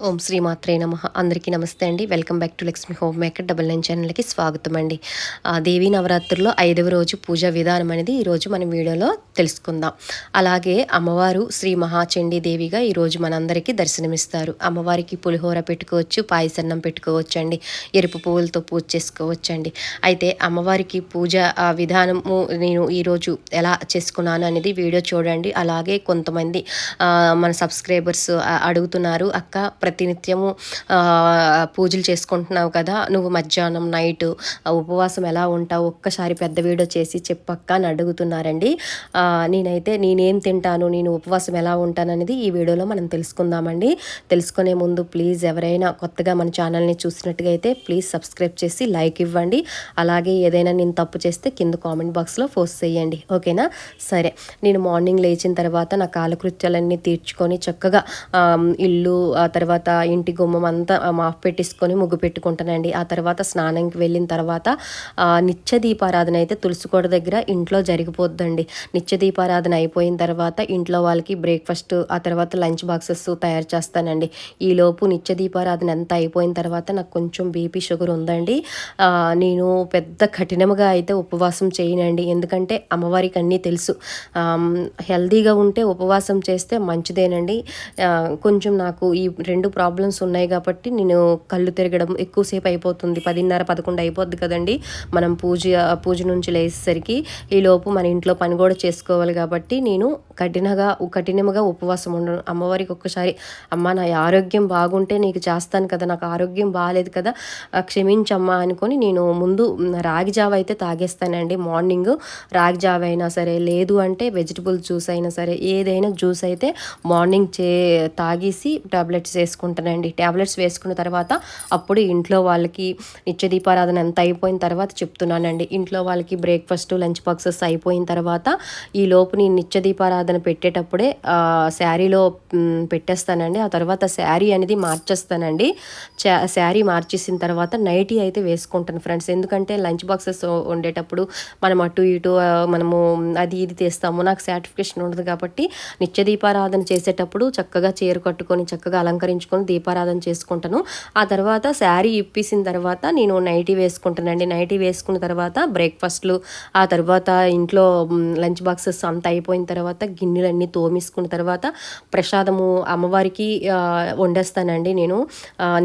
ఓం శ్రీ మాత్రే నమ. అందరికీ నమస్తే అండి. Welcome back to Lakshmi home maker double nine ఛానల్కి స్వాగతం అండి. ఆ, దేవీ నవరాత్రుల్లో ఐదవ రోజు పూజా విధానం అనేది ఈరోజు మనం వీడియోలో తెలుసుకుందాం. అలాగే అమ్మవారు శ్రీ మహాచండీ దేవిగా ఈరోజు మనందరికీ దర్శనమిస్తారు. అమ్మవారికి పులిహోర పెట్టుకోవచ్చు పాయసన్నం పెట్టుకోవచ్చు అండి ఎరుపు పువ్వులతో పూజ చేసుకోవచ్చు అండి అయితే అమ్మవారికి పూజ ఆ, విధానము నేను ఈరోజు ఎలా చేసుకున్నాను అనేది వీడియో చూడండి. అలాగే కొంతమంది మన సబ్స్క్రైబర్స్ అడుగుతున్నారు అక్క ప్రతినిత్యము పూజలు చేసుకుంటున్నావు కదా నువ్వు మధ్యాహ్నం నైట్ ఉపవాసం ఎలా ఉంటావు ఒక్కసారి పెద్ద వీడియో చేసి చెప్పక్క అని అడుగుతున్నారండి. నేనైతే నేనేం తింటాను నేను ఉపవాసం ఎలా ఉంటాను అనేది ఈ వీడియోలో మనం తెలుసుకుందామండి. తెలుసుకునే ముందు ప్లీజ్ ఎవరైనా కొత్తగా మన ఛానల్ని చూసినట్టుగా అయితే ప్లీజ్ సబ్స్క్రైబ్ చేసి లైక్ ఇవ్వండి. అలాగే ఏదైనా నేను తప్పు చేస్తే కింద కామెంట్ బాక్స్లో పోస్ట్ చేయండి. ఓకేనా? సరే. నేను మార్నింగ్ లేచిన తర్వాత నా కాలకృత్యాలన్నీ తీర్చుకొని చక్కగా ఇల్లు ఆ తర్వాత తర్వాత ఇంటి గుమ్మం అంతా మాఫ్ పెట్టేసుకొని ముగ్గు పెట్టుకుంటానండి. ఆ తర్వాత స్నానంకి వెళ్ళిన తర్వాత నిత్య దీపారాధన అయితే తులసికోట దగ్గర ఇంట్లో జరిగిపోద్దండి. నిత్య దీపారాధన అయిపోయిన తర్వాత ఇంట్లో వాళ్ళకి బ్రేక్ఫాస్ట్ ఆ తర్వాత లంచ్ బాక్సెస్ తయారు చేస్తానండి. ఈలోపు నిత్య దీపారాధన ఎంత అయిపోయిన తర్వాత నాకు కొంచెం బీపీ షుగర్ ఉందండి. నేను పెద్ద కఠినముగా అయితే ఉపవాసం చేయనండి. ఎందుకంటే అమ్మవారికి అన్నీ తెలుసు. హెల్దీగా ఉంటే ఉపవాసం చేస్తే మంచిదేనండి. కొంచెం నాకు ఈ రెండు ప్రాబ్లమ్స్ ఉన్నాయి కాబట్టి నేను కళ్ళు తిరగడం ఎక్కువసేపు అయిపోతుంది. పదిన్నర పదకొండు అయిపోద్ది కదండి. మనం పూజ పూజ నుంచి లేసేసరికి ఈలోపు మన ఇంట్లో పని కూడా చేసుకోవాలి కాబట్టి నేను కఠినగా కఠినముగా ఉపవాసం ఉండను. అమ్మవారికి ఒక్కసారి అమ్మ నా ఆరోగ్యం బాగుంటే నీకు చేస్తాను కదా నాకు ఆరోగ్యం బాగాలేదు కదా క్షమించమ్మా అనుకొని నేను ముందు రాగి జావ అయితే తాగేస్తానండి. మార్నింగ్ రాగి జావ అయినా సరే లేదు అంటే వెజిటబుల్ జ్యూస్ అయినా సరే ఏదైనా జ్యూస్ అయితే మార్నింగ్ చే తాగేసి టాబ్లెట్స్ వేసుకుంటానండి. ట్యాబ్లెట్స్ వేసుకున్న తర్వాత అప్పుడు ఇంట్లో వాళ్ళకి నిత్య దీపారాధన ఎంత అయిపోయిన తర్వాత చెప్తున్నానండి. ఇంట్లో వాళ్ళకి బ్రేక్ఫాస్ట్ లంచ్ బాక్సెస్ అయిపోయిన తర్వాత ఈ లోపు నేను నిత్య దీపారాధన పెట్టేటప్పుడే శారీలో పెట్టేస్తానండి. ఆ తర్వాత శారీ అనేది మార్చేస్తానండి. శారీ మార్చేసిన తర్వాత నైటీ అయితే వేసుకుంటాను ఫ్రెండ్స్. ఎందుకంటే లంచ్ బాక్సెస్ ఉండేటప్పుడు మనం అటు ఇటు మనము అది ఇది తీస్తాము. నాకు సాటిస్ఫికేషన్ ఉండదు కాబట్టి నిత్య దీపారాధన చేసేటప్పుడు చక్కగా చీర కట్టుకొని చక్కగా అలంకరించుకొని దీపారాధన చేసుకుంటాను. ఆ తర్వాత శారీ ఇప్పేసిన తర్వాత నేను నైటీ వేసుకుంటానండి. నైటీ వేసుకున్న తర్వాత బ్రేక్ఫాస్ట్లు ఆ తర్వాత ఇంట్లో లంచ్ బాక్సెస్ అంతా అయిపోయిన తర్వాత గిన్నెలన్నీ తోమేసుకున్న తర్వాత ప్రసాదము అమ్మవారికి వండేస్తానండి నేను.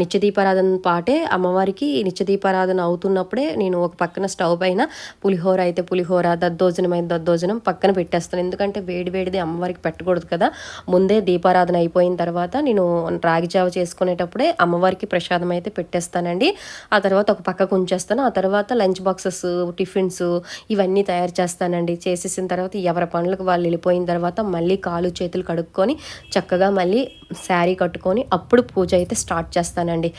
నిత్యదీపారాధన నిత్య దీపారాధన పాటే అమ్మవారికి నిత్య దీపారాధన అవుతున్నప్పుడే నేను ఒక పక్కన స్టవ్ పైన పులిహోర అయితే పులిహోర దద్దోజనం అయితే దద్దోజనం పక్కన పెట్టేస్తాను. ఎందుకంటే వేడి వేడిది అమ్మవారికి పెట్టకూడదు కదా. ముందే దీపారాధన అయిపోయిన తర్వాత నేను రాగి జావ చేసుకునేటప్పుడే అమ్మవారికి ప్రసాదం అయితే పెట్టేస్తానండి. ఆ తర్వాత ఒక పక్కకు ఉంచేస్తాను. ఆ తర్వాత లంచ్ బాక్సెస్ టిఫిన్స్ ఇవన్నీ తయారు చేస్తానండి. చేసేసిన తర్వాత ఎవరి పనులకు వాళ్ళు వెళ్ళిపోయిన తర్వాత మళ్ళీ కాలు చేతులు కడుక్కొని చక్కగా మళ్ళీ శారీ కట్టుకొని అప్పుడు పూజ అయితే స్టార్ట్ చేస్తానండి.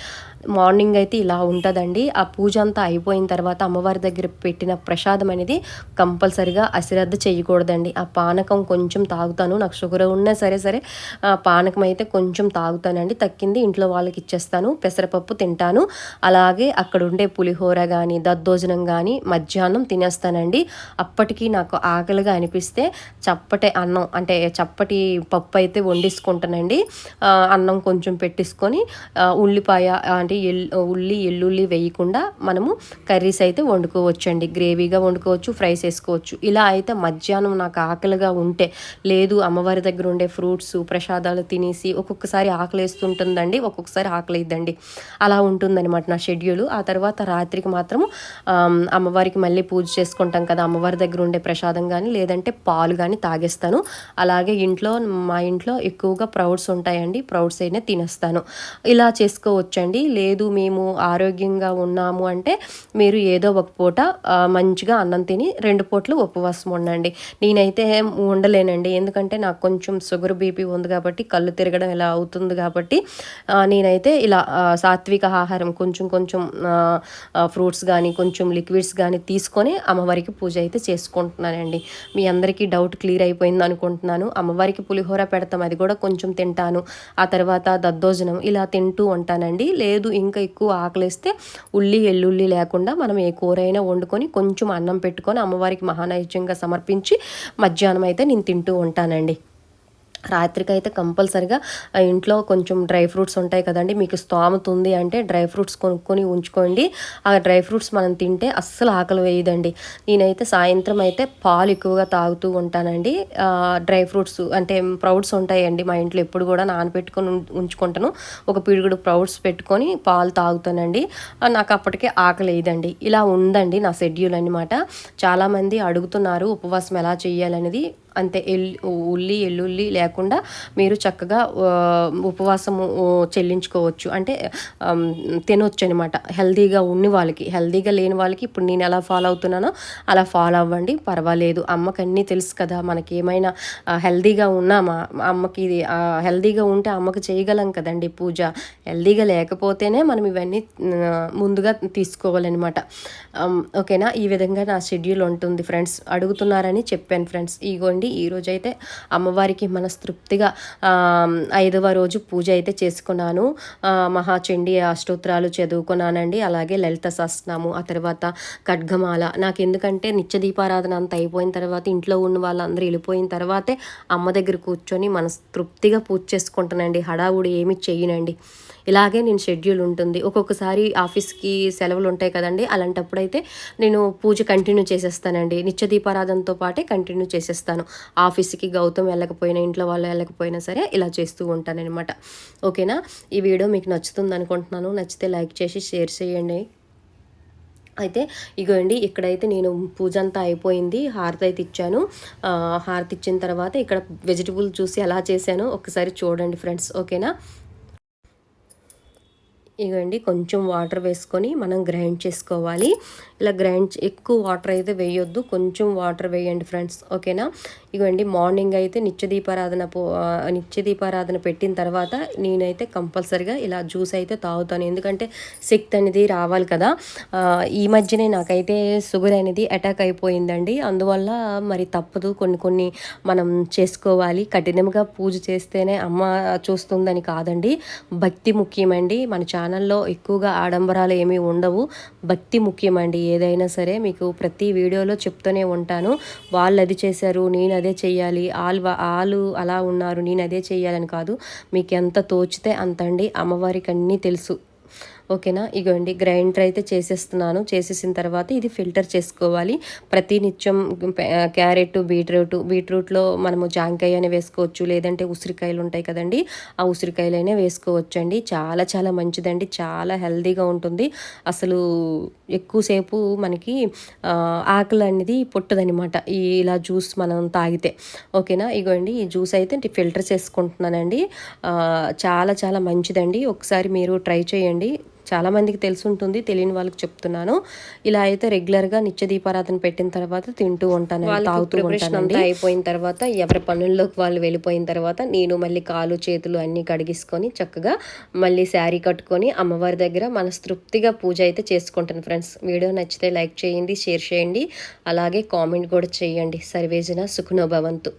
మార్నింగ్ అయితే ఇలా ఉంటుందండి. ఆ పూజ అంతా అయిపోయిన తర్వాత అమ్మవారి దగ్గర పెట్టిన ప్రసాదం అనేది కంపల్సరిగా అశ్రద్ధ చేయకూడదండి. ఆ పానకం కొంచెం తాగుతాను. నాకు షుగర్ ఉన్నా సరే సరే ఆ పానకం అయితే కొంచెం తాగుతానండి. తక్కింది ఇంట్లో వాళ్ళకి ఇచ్చేస్తాను. పెసరపప్పు తింటాను. అలాగే అక్కడ ఉండే పులిహోర కానీ దద్దోజనం కానీ మధ్యాహ్నం తినేస్తానండి. అప్పటికి నాకు ఆకలిగా అనిపిస్తే చప్పటి అన్నం అంటే చప్పటి పప్పు అయితే వండేసుకుంటానండి. అన్నం కొంచెం పెట్టేసుకొని ఉల్లిపాయ అంటే ఎల్ ఉల్లి ఎల్లుల్లి వేయకుండా మనము కర్రీస్ అయితే వండుకోవచ్చు అండి గ్రేవీగా వండుకోవచ్చు ఫ్రైస్ వేసుకోవచ్చు. ఇలా అయితే మధ్యాహ్నం నాకు ఆకలిగా ఉంటే లేదు అమ్మవారి దగ్గర ఉండే ఫ్రూట్స్ ప్రసాదాలు తినేసి ఒక్కొక్కసారి ఆకలి వేస్తుంటుందండి ఒక్కొక్కసారి ఆకలి అయిద్దండి అలా ఉంటుందన్నమాట నా షెడ్యూల్. ఆ తర్వాత రాత్రికి మాత్రం అమ్మవారికి మళ్ళీ పూజ చేసుకుంటాం కదా అమ్మవారి దగ్గర ఉండే ప్రసాదం కానీ లేదంటే పాలు కానీ తాగేస్తాను. అలాగే ఇంట్లో మా ఇంట్లో ఎక్కువగా ప్రౌడ్స్ ఉంటాయండి ప్రౌడ్స్ అయినా తినేస్తాను. ఇలా చేసుకోవచ్చండి. లేదు మేము ఆరోగ్యంగా ఉన్నాము అంటే మీరు ఏదో ఒక పూట మంచిగా అన్నం తిని రెండు పూట్లు ఉపవాసం ఉండండి. నేనైతే ఉండలేనండి. ఎందుకంటే నాకు కొంచెం షుగర్ బీపీ ఉంది కాబట్టి కళ్ళు తిరగడం ఇలా అవుతుంది కాబట్టి నేనైతే ఇలా సాత్విక ఆహారం కొంచెం కొంచెం ఫ్రూట్స్ కానీ కొంచెం లిక్విడ్స్ కానీ తీసుకొని అమ్మవారికి పూజ అయితే చేసుకుంటున్నానండి. మీ అందరికీ డౌట్ క్లియర్ అయిపోయింది అనుకుంటున్నాను. అమ్మవారికి పులిహోర పెడతాం అది కూడా కొంచెం తింటాను. ఆ తర్వాత దద్దోజనం ఇలా తింటూ ఉంటానండి. లేదు ఇంకా ఎక్కువ ఆకలిస్తే ఉల్లి ఎల్లుల్లి లేకుండా మనం ఏ కూర అయినా వండుకొని కొంచెం అన్నం పెట్టుకొని అమ్మవారికి మహానైవేద్యంగా సమర్పించి మధ్యాహ్నం అయితే నేను తింటూ ఉంటానండి. రాత్రికి అయితే కంపల్సరిగా ఇంట్లో కొంచెం డ్రై ఫ్రూట్స్ ఉంటాయి కదండి మీకు స్తోమతుంది అంటే డ్రై ఫ్రూట్స్ కొనుక్కొని ఉంచుకోండి. ఆ డ్రై ఫ్రూట్స్ మనం తింటే అస్సలు ఆకలి వేయదండి. నేనైతే సాయంత్రం అయితే పాలు ఎక్కువగా తాగుతూ ఉంటానండి. డ్రై ఫ్రూట్స్ అంటే ప్రౌడ్స్ ఉంటాయండి మా ఇంట్లో ఎప్పుడు కూడా నానబెట్టుకొని ఉం- ఉంచుకుంటాను. ఒక పిడుగుడు ప్రౌడ్స్ పెట్టుకొని పాలు తాగుతానండి. నాకు అప్పటికే ఆకలి వేయదండి. ఇలా ఉందండి నా షెడ్యూల్ అనమాట చాలామంది అడుగుతున్నారు ఉపవాసం ఎలా చేయాలనేది? అంతే ఎల్ ఉల్లి ఎల్లుల్లి లేకుండా మీరు చక్కగా ఉపవాసము చెల్లించుకోవచ్చు. అంటే తినొచ్చు అనమాట హెల్తీగా ఉన్న వాళ్ళకి హెల్తీగా లేని వాళ్ళకి ఇప్పుడు నేను ఎలా ఫాలో అవుతున్నానో అలా ఫాలో అవ్వండి. పర్వాలేదు. అమ్మకి అన్నీ తెలుసు కదా. మనకి ఏమైనా హెల్దీగా ఉన్నామా అమ్మకి హెల్దీగా ఉంటే అమ్మకి చేయగలం కదండి పూజ. హెల్దీగా లేకపోతేనే మనం ఇవన్నీ ముందుగా తీసుకోవాలన్నమాట ఓకేనా? ఈ విధంగా నా షెడ్యూల్ ఉంటుంది ఫ్రెండ్స్. అడుగుతున్నారని చెప్పాను ఫ్రెండ్స్. ఇగోండి. ఈరోజు అయితే అమ్మవారికి మనస్తృప్తిగా ఐదవ రోజు పూజ అయితే చేసుకున్నాను. మహాచండి అష్టోత్తరాలు చదువుకున్నానండి. అలాగే లలిత సస్నాము ఆ తర్వాత ఖడ్గమాల. నాకు ఎందుకంటే నిత్య దీపారాధన అంత అయిపోయిన తర్వాత ఇంట్లో ఉన్న వాళ్ళందరూ వెళ్ళిపోయిన తర్వాతే అమ్మ దగ్గర కూర్చొని మనస్తృప్తిగా పూజ చేసుకుంటానండి. హడావుడి ఏమి చేయనండి ఇలాగే నేను షెడ్యూల్ ఉంటుంది. ఒక్కొక్కసారి ఆఫీస్కి సెలవులు ఉంటాయి కదండి. అలాంటప్పుడైతే నేను పూజ కంటిన్యూ చేసేస్తానండి. నిత్య దీపారాధనతో పాటే కంటిన్యూ చేసేస్తాను. ఆఫీస్కి గౌతమ్ వెళ్ళకపోయినా ఇంట్లో వాళ్ళు వెళ్ళకపోయినా సరే ఇలా చేస్తూ ఉంటానన్నమాట. ఓకేనా? ఈ వీడియో మీకు నచ్చుతుంది అనుకుంటున్నాను. నచ్చితే లైక్ చేసి షేర్ చేయండి. అయితే ఇగోండి ఇక్కడైతే నేను పూజ అంతా అయిపోయింది. హారతి అయితే ఇచ్చాను. హారతి ఇచ్చిన తర్వాత ఇక్కడ వెజిటబుల్ చూసి ఎలా చేశాను ఒకసారి చూడండి ఫ్రెండ్స్. ఓకేనా? ఇగండి కొంచెం వాటర్ వేసుకొని మనం గ్రైండ్ చేసుకోవాలి. ఇలా గ్రైండ్ ఎక్కువ వాటర్ అయితే వేయొద్దు కొంచెం వాటర్ వేయండి ఫ్రెండ్స్ ఓకేనా? ఇగోండి మార్నింగ్ అయితే నిత్యదీపారాధన పో నిత్యదీపారాధన పెట్టిన తర్వాత నేనైతే కంపల్సరిగా ఇలా జ్యూస్ అయితే తాగుతాను. ఎందుకంటే శక్తి అనేది రావాలి కదా. ఈ మధ్యనే నాకైతే షుగర్ అనేది అటాక్ అయిపోయిందండి. అందువల్ల మరి తప్పదు కొన్ని కొన్ని మనం చేసుకోవాలి. కఠినంగా పూజ చేస్తేనే అమ్మ చూస్తుందని కాదండి. భక్తి ముఖ్యమండి. మన ఛానల్లో ఎక్కువగా ఆడంబరాలు ఏమీ ఉండవు. భక్తి ముఖ్యమండి. ఏదైనా సరే మీకు ప్రతి వీడియోలో చెప్తూనే ఉంటాను. వాళ్ళు అది చేశారు నేను అదే చేయాలి వాళ్ళు వాళ్ళు అలా ఉన్నారు నేను అదే చేయాలని కాదు. మీకు ఎంత తోచితే అంత అండి అమ్మవారికి అన్నీ తెలుసు. ఓకేనా? ఇగోండి గ్రైండర్ అయితే చేసేస్తున్నాను. చేసేసిన తర్వాత ఇది ఫిల్టర్ చేసుకోవాలి. ప్రతి నిత్యం క్యారెట్ బీట్రూట్ బీట్రూట్లో మనము జాంకాయ అని వేసుకోవచ్చు. లేదంటే ఉసిరికాయలు ఉంటాయి కదండి ఆ ఉసిరికాయలైనా వేసుకోవచ్చు అండి చాలా చాలా మంచిదండి. చాలా హెల్దీగా ఉంటుంది. అసలు ఎక్కువసేపు మనకి ఆకలి అనేది పుట్టదనమాట ఈ ఇలా జ్యూస్ మనం తాగితే. ఓకేనా? ఇగోండి ఈ జ్యూస్ అయితే ఫిల్టర్ చేసుకుంటున్నానండి. చాలా చాలా మంచిదండి. ఒకసారి మీరు ట్రై చేయండి. చాలా మందికి తెలిసి ఉంటుంది తెలియని వాళ్ళకి చెప్తున్నాను. ఇలా అయితే రెగ్యులర్గా నిత్య దీపారాధన పెట్టిన తర్వాత తింటూ ఉంటాను తాగుతూ ఉంటానండి. అయిపోయిన తర్వాత ఎవరి పనుల్లోకి వాళ్ళు వెళ్ళిపోయిన తర్వాత నేను మళ్ళీ కాలు చేతులు అన్ని కడిగిసుకొని చక్కగా మళ్ళీ శారీ కట్టుకొని అమ్మవారి దగ్గర మనస్తృప్తిగా పూజ అయితే చేసుకుంటాను ఫ్రెండ్స్. వీడియో నచ్చితే లైక్ చేయండి షేర్ చేయండి. అలాగే కామెంట్ కూడా చేయండి. సర్వేజన సుఖనోభవంతు